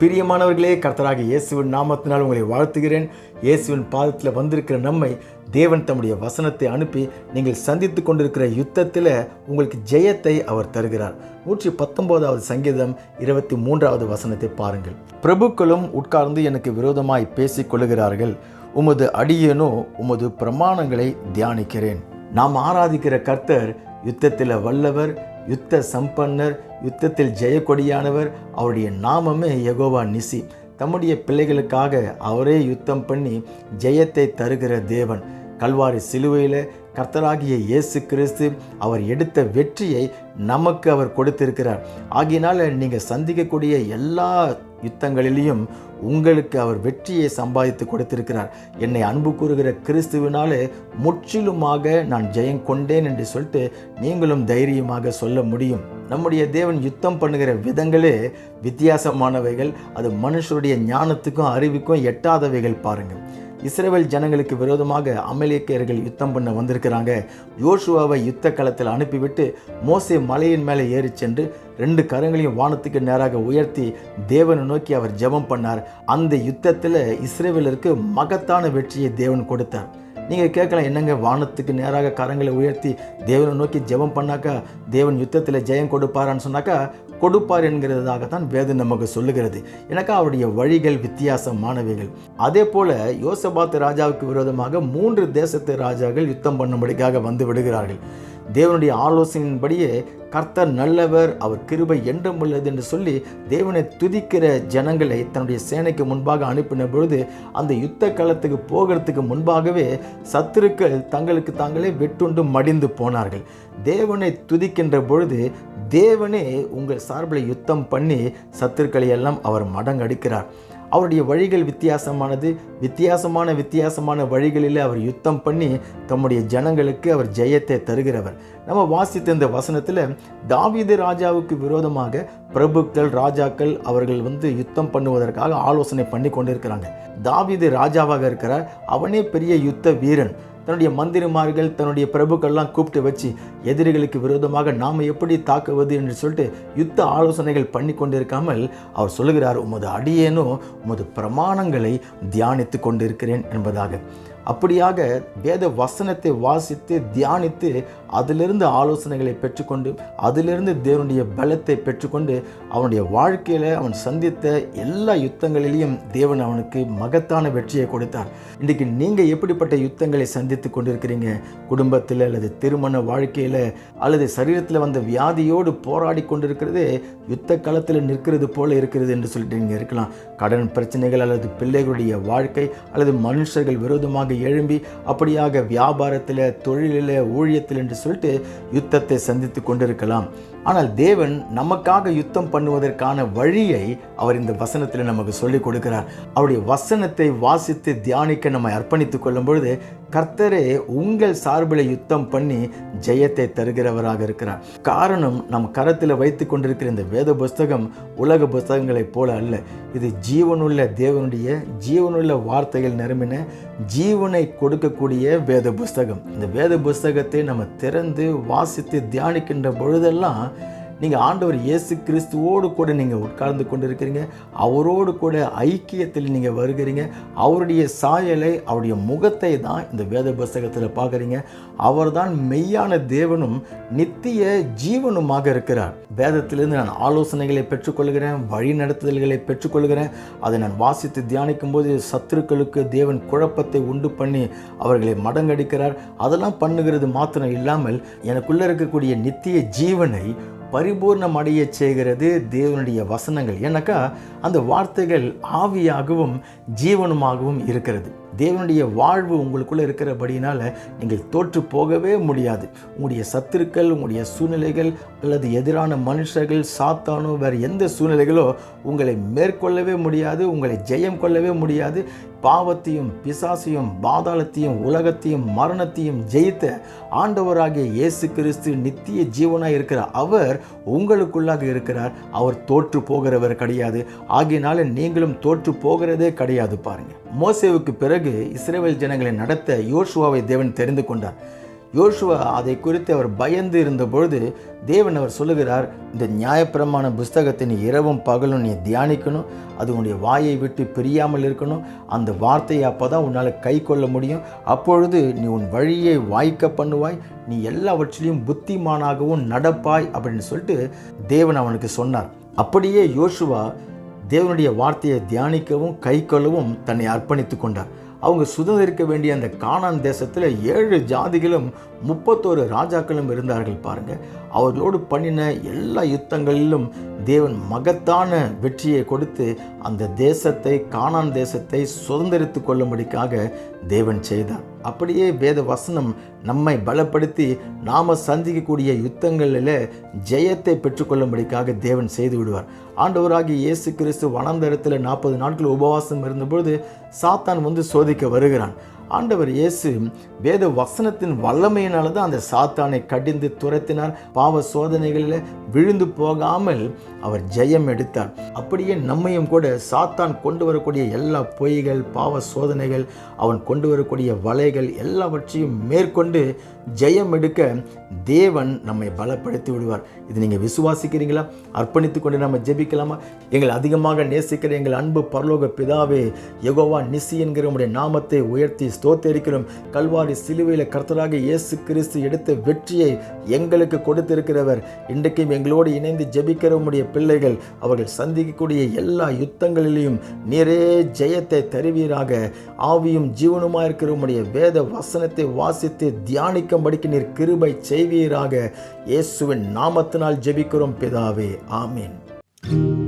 பிரியமானவர்களே கர்த்தராக இயேசுவின் நாமத்தினால் உங்களை வாழ்த்துகிறேன். இயேசுவின் பாதத்தில் வந்திருக்கிற நம்மை தேவன் தம்முடைய வசனத்தை அனுப்பி நீங்கள் சந்தித்து கொண்டிருக்கிற யுத்தத்தில் உங்களுக்கு ஜெயத்தை அவர் தருகிறார். நூற்றி பத்தொன்பதாவது சங்கீதம் இருபத்தி மூன்றாவது வசனத்தை பாருங்கள். பிரபுக்களும் உட்கார்ந்து எனக்கு விரோதமாய் பேசிக் கொள்ளுகிறார்கள். உமது அடியனோ உமது பிரமாணங்களை தியானிக்கிறேன். நாம் ஆராதிக்கிற கர்த்தர் யுத்தத்தில் வல்லவர் யுத்த சம்பன்னர் யுத்தத்தில் ஜெயக்கொடியானவர் அவருடைய நாமமே யகோவா நிசி. தம்முடைய பிள்ளைகளுக்காக அவரே யுத்தம் பண்ணி ஜெயத்தை தருகிற தேவன். கல்வாரி சிலுவையில் கர்த்தராகிய இயேசு கிறிஸ்து அவர் எடுத்த வெற்றியை நமக்கு அவர் கொடுத்திருக்கிறார். ஆகையினால நீங்கள் சந்திக்கக்கூடிய எல்லா யுத்தங்களிலையும் உங்களுக்கு அவர் வெற்றியை சம்பாதித்து கொடுத்திருக்கிறார். என்னை அன்பு கூறுகிற கிறிஸ்துவினாலே முற்றிலுமாக நான் ஜெயம் கொண்டேன் என்று சொல்லிட்டு நீங்களும் தைரியமாக சொல்ல முடியும். நம்முடைய தேவன் யுத்தம் பண்ணுகிற விதங்களே வித்தியாசமானவைகள். அது மனுஷருடைய ஞானத்துக்கும் அறிவுக்கும் எட்டாதவைகள் பாருங்கள். இஸ்ரேல் ஜனங்களுக்கு விரோதமாக அமலேக்கியர்கள் யுத்தம் பண்ண வந்திருக்கிறாங்க. யோசுவாவை யுத்த களத்தில் அனுப்பிவிட்டு மோசே மலையின் மேலே ஏறி சென்று ரெண்டு கரங்களையும் வானத்துக்கு நேராக உயர்த்தி தேவனை நோக்கி அவர் ஜெபம் பண்ணார். அந்த யுத்தத்தில் இஸ்ரேவேலருக்கு மகத்தான வெற்றியை தேவன் கொடுத்தார். நீங்கள் கேட்கலாம் என்னங்க வானத்துக்கு நேராக கரங்களை உயர்த்தி தேவனை நோக்கி ஜெபம் பண்ணாக்கா தேவன் யுத்தத்தில் ஜெயம் கொடுப்பாரான்னு சொன்னாக்கா கொடுப்பார் என்கிறதாகத்தான் வேதம் நமக்கு சொல்லுகிறது. எனக்கு அவருடைய வழிகள் வித்தியாசமானவைகள் அதே போல யோசபாத் ராஜாவுக்கு விரோதமாக மூன்று தேசத்து ராஜாக்கள் யுத்தம் பண்ணும்படிக்காக வந்து விடுகிறார்கள். தேவனுடைய ஆலோசனையின்படியே கர்த்தர் நல்லவர் அவர் கிருபை என்றும் உள்ளது என்று சொல்லி தேவனை துதிக்கிற ஜனங்களை தன்னுடைய சேனைக்கு முன்பாக அனுப்பின பொழுது அந்த யுத்த களத்துக்கு போகிறதுக்கு முன்பாகவே சத்துருக்கள் தங்களுக்கு தாங்களே வெட்டுண்டு மடிந்து போனார்கள். தேவனை துதிக்கின்ற பொழுது தேவனே உங்கள் சார்பில் யுத்தம் பண்ணி சத்துருக்களை எல்லாம் அவர் மடங்கடிக்கிறார். அவருடைய வழிகள் வித்தியாசமானது. வித்தியாசமான வித்தியாசமான வழிகளில் அவர் யுத்தம் பண்ணி தம்முடைய ஜனங்களுக்கு அவர் ஜெயத்தை தருகிறவர். நம்ம வாசித்த இந்த வசனத்தில் தாவீது ராஜாவுக்கு விரோதமாக பிரபுக்கள் ராஜாக்கள் அவர்கள் வந்து யுத்தம் பண்ணுவதற்காக ஆலோசனை பண்ணி கொண்டிருக்கிறாங்க. தாவீது ராஜாவாக இருக்கிறார். அவனே பெரிய யுத்த வீரன். தன்னுடைய மந்திரிமார்கள் தன்னுடைய பிரபுக்கள்லாம் கூப்பிட்டு வச்சு எதிரிகளுக்கு விரோதமாக நாம் எப்படி தாக்குவது என்று சொல்லிட்டு யுத்த ஆலோசனைகள் பண்ணி கொண்டிருக்காமல் அவர் சொல்லுகிறார் உமது அடியேனோ உமது பிரமாணங்களை தியானித்து கொண்டிருக்கிறேன் என்பதாக. அப்படியாக வேத வசனத்தை வாசித்து தியானித்து அதிலிருந்து ஆலோசனைகளை பெற்றுக்கொண்டு அதிலிருந்து தேவனுடைய பலத்தை பெற்றுக்கொண்டு அவனுடைய வாழ்க்கையில் அவன் சந்தித்த எல்லா யுத்தங்களிலையும் தேவன் அவனுக்கு மகத்தான வெற்றியை கொடுத்தார். இன்றைக்கு நீங்கள் எப்படிப்பட்ட யுத்தங்களை சந்தித்து கொண்டிருக்கிறீங்க? குடும்பத்தில் அல்லது திருமண வாழ்க்கையில் அல்லது சரீரத்தில் வந்த வியாதியோடு போராடி கொண்டிருக்கிறது யுத்த களத்தில் நிற்கிறது போல இருக்கிறது என்று சொல்லிட்டு நீங்கள் இருக்கலாம். கடன் பிரச்சனைகள் அல்லது பிள்ளைகளுடைய வாழ்க்கை அல்லது மனுஷர்கள் விரோதமாக எழும்பி அப்படியாக வியாபாரத்தில் தொழிலில் ஊழியத்தில் என்று சொல்லிட்டு யுத்தத்தை சந்தித்து கொண்டிருக்கலாம். ஆனால் தேவன் நமக்காக யுத்தம் பண்ணுவதற்கான வழியை அவர் இந்த வசனத்தில் நமக்கு சொல்லிக் கொடுக்கிறார். அவருடைய வசனத்தை வாசித்து தியானிக்க நம்மை அர்ப்பணித்துக் கொள்ளும் பொழுது கர்த்தரே உங்கள் சார்பில் யுத்தம் பண்ணி ஜெயத்தை தருகிறவராக இருக்கிறார். காரணம் நம் கரத்தில் வைத்து கொண்டிருக்கிற இந்த வேத புஸ்தகம் உலக புஸ்தகங்களைப் போல அல்ல. இது ஜீவனுள்ள தேவனுடைய ஜீவனுள்ள வார்த்தைகள் நிரம்பின ஜீவனை கொடுக்கக்கூடிய வேத புஸ்தகம். இந்த வேத புஸ்தகத்தை நம்ம திறந்து வாசித்து தியானிக்கின்ற பொழுதெல்லாம் நீங்கள் ஆண்டவர் இயேசு கிறிஸ்துவோடு கூட நீங்கள் உட்கார்ந்து கொண்டிருக்கிறீங்க. அவரோடு கூட ஐக்கியத்தில் நீங்கள் வருகிறீங்க. அவருடைய சாயலை அவருடைய முகத்தை தான் இந்த வேத புஸ்தகத்தில் பார்க்குறீங்க. அவர்தான் மெய்யான தேவனும் நித்திய ஜீவனுமாக இருக்கிறார். வேதத்திலிருந்து நான் ஆலோசனைகளை பெற்றுக்கொள்கிறேன் வழி நடத்துதல்களை பெற்றுக்கொள்கிறேன். அதை நான் வாசித்து தியானிக்கும் போது சத்துருக்களுக்கு தேவன் குழப்பத்தை உண்டு பண்ணி அவர்களை மடங்கடிக்கிறார். அதெல்லாம் பண்ணுகிறது மாத்திரம் இல்லாமல் எனக்குள்ளே இருக்கக்கூடிய நித்திய ஜீவனை பரிபூர்ணம் அடைய செய்கிறது தேவனுடைய வசனங்கள். ஏன்னாக்கா அந்த வார்த்தைகள் ஆவியாகவும் ஜீவனுமாகவும் இருக்கிறது. தேவனுடைய வாழ்வு உங்களுக்குள்ளே இருக்கிறபடினால நீங்கள் தோற்று போகவே முடியாது. உங்களுடைய சத்துருக்கள் உங்களுடைய சூழ்நிலைகள் அல்லது எதிரான மனுஷர்கள் சாத்தானோ வேறு எந்த சூழ்நிலைகளோ உங்களை மேற்கொள்ளவே முடியாது உங்களை ஜெயம் கொள்ளவே முடியாது. பாவத்தையும் பிசாசையும் பாதாளத்தையும் உலகத்தையும் மரணத்தையும் ஜெயித்த ஆண்டவராகிய இயேசு கிறிஸ்து நித்திய ஜீவனாக இருக்கிற அவர் உங்களுக்குள்ளாக இருக்கிறார். அவர் தோற்று போகிறவர் கிடையாது. ஆகியனால நீங்களும் தோற்று போகிறதே கிடையாது பாருங்க. மோசேவுக்கு பிறகு இஸ்ரேல் ஜனங்களை நடத்த யோசுவாவை தேவன் தெரிந்து கொண்டார். யோசுவா அதை குறித்து அவர் பயந்து இருந்தபொழுது தேவன் அவர் சொல்லுகிறார் இந்த நியாயப்பிரமாண புஸ்தகத்தின் இரவும் பகலும் நீ தியானிக்கணும். அது உன்னுடைய வாயை விட்டு பிரியாமல் இருக்கணும். அந்த வார்த்தையை அப்போ தான் உன்னால் கை கொள்ள முடியும். அப்பொழுது நீ உன் வழியை வாய்க்க பண்ணுவாய். நீ எல்லாவற்றிலையும் புத்திமானாகவும் நடப்பாய். அப்படின்னு சொல்லிட்டு தேவன் அவனுக்கு சொன்னார். அப்படியே யோசுவா தேவனுடைய வார்த்தையை தியானிக்கவும் கை கொள்ளவும் தன்னை அர்ப்பணித்து கொண்டார். அவங்க சுதந்திரிக்க வேண்டிய அந்த கானான் தேசத்தில் ஏழு ஜாதிகளும் முப்பத்தோரு ராஜாக்களும் இருந்தார்கள் பாருங்கள் அவர்களோடு பண்ணின எல்லா யுத்தங்களிலும் தேவன் மகத்தான வெற்றியை கொடுத்து அந்த தேசத்தை கானான் தேசத்தை சுதந்திரித்து கொள்ளும்படிக்காக தேவன் செய்தார். அப்படியே வேத வசனம் நம்மை பலப்படுத்தி நாம் சந்திக்கக்கூடிய யுத்தங்களில் ஜெயத்தை பெற்றுக்கொள்ளும்படிக்காக தேவன் செய்து விடுவார். ஆண்டவராகி இயேசு கிறிஸ்து வனந்தரத்தில் நாற்பது நாட்கள் உபவாசம் இருந்தபொழுது சாத்தான் வந்து சோதி சோதிக்க வருகிறான் ஆண்டவர் இயேசு வேத வசனத்தின் வல்லமையினால தான் அந்த சாத்தானை கடிந்து துரத்தினார். பாவ சோதனைகளில் விழுந்து போகாமல் அவர் ஜெயம் எடுத்தார். அப்படியே நம்மையும் கூட சாத்தான் கொண்டு வரக்கூடிய எல்லா பொய்கள் பாவ சோதனைகள் அவன் கொண்டு வரக்கூடிய வலைகள் எல்லாவற்றையும் மேற்கொண்டு ஜெயம் எடுக்க தேவன் நம்மை பலப்படுத்தி விடுவார் இது நீங்கள் விசுவாசிக்கிறீங்களா? அர்ப்பணித்து கொண்டு நம்ம ஜெபிக்கலாமா? எங்களை அதிகமாக நேசிக்கிற எங்கள் அன்பு பரலோக பிதாவே யகோவா நிசி என்கிற உடைய நாமத்தை உயர்த்தி ஸ்தோத்தரிக்கிறோம். கல்வாரி சிலுவையில் கர்த்தராக இயேசு கிறிஸ்து எடுத்த வெற்றியை எங்களுக்கு கொடுத்திருக்கிறவர். இன்றைக்கும் எங்களோடு இணைந்து ஜெபிக்கிற உடைய பிள்ளைகள் அவர்கள் சந்திக்கக்கூடிய எல்லா யுத்தங்களிலையும் நீரே ஜெயத்தை தருவீராக. ஆவியும் ஜீவனுமாக இருக்கிற வேத வசனத்தை வாசித்து தியானிக்க தியானிக்கும்படிக்கு நீர் கிருபை செய்வீராக. இயேசுவின் நாமத்தினால் ஜெபிக்கிறோம் பிதாவே. ஆமீன்.